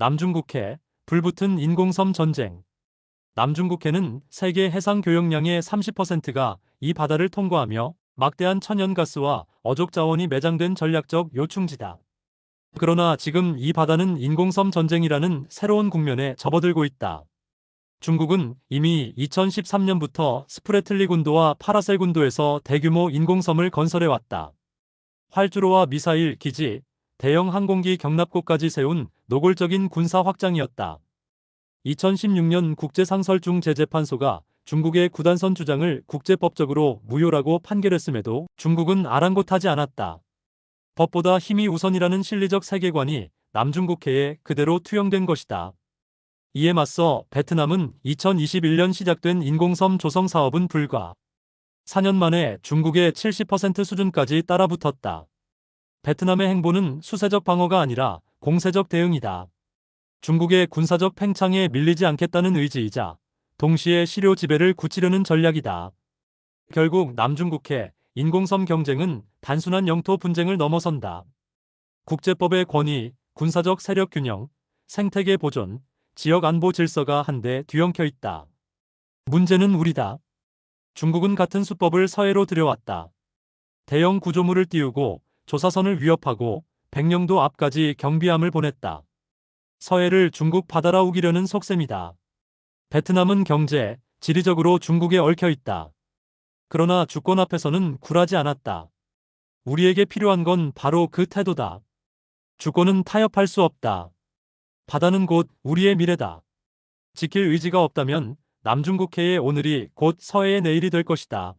남중국해, 불붙은 인공섬 전쟁. 남중국해는 세계 해상 교역량의 30%가 이 바다를 통과하며 막대한 천연가스와 어족 자원이 매장된 전략적 요충지다. 그러나 지금 이 바다는 인공섬 전쟁이라는 새로운 국면에 접어들고 있다. 중국은 이미 2013년부터 스프레틀리 군도와 파라셀 군도에서 대규모 인공섬을 건설해왔다. 활주로와 미사일 기지, 대형 항공기 경납고까지 세운 노골적인 군사 확장이었다. 2016년 국제상설중 제재판소가 중국의 구단선 주장을 국제법적으로 무효라고 판결했음에도 중국은 아랑곳하지 않았다. 법보다 힘이 우선이라는 실리적 세계관이 남중국해에 그대로 투영된 것이다. 이에 맞서 베트남은 2021년 시작된 인공섬 조성 사업은 불과 4년 만에 중국의 70% 수준까지 따라붙었다. 베트남의 행보는 수세적 방어가 아니라 공세적 대응이다. 중국의 군사적 팽창에 밀리지 않겠다는 의지이자 동시에 시료 지배를 굳히려는 전략이다. 결국 남중국해 인공섬 경쟁은 단순한 영토 분쟁을 넘어선다. 국제법의 권위, 군사적 세력 균형, 생태계 보존, 지역 안보 질서가 한데 뒤엉켜 있다. 문제는 우리다. 중국은 같은 수법을 서해로 들여왔다. 대형 구조물을 띄우고 조사선을 위협하고 백령도 앞까지 경비함을 보냈다. 서해를 중국 바다라 우기려는 속셈이다. 베트남은 경제, 지리적으로 중국에 얽혀 있다. 그러나 주권 앞에서는 굴하지 않았다. 우리에게 필요한 건 바로 그 태도다. 주권은 타협할 수 없다. 바다는 곧 우리의 미래다. 지킬 의지가 없다면 남중국해의 오늘이 곧 서해의 내일이 될 것이다.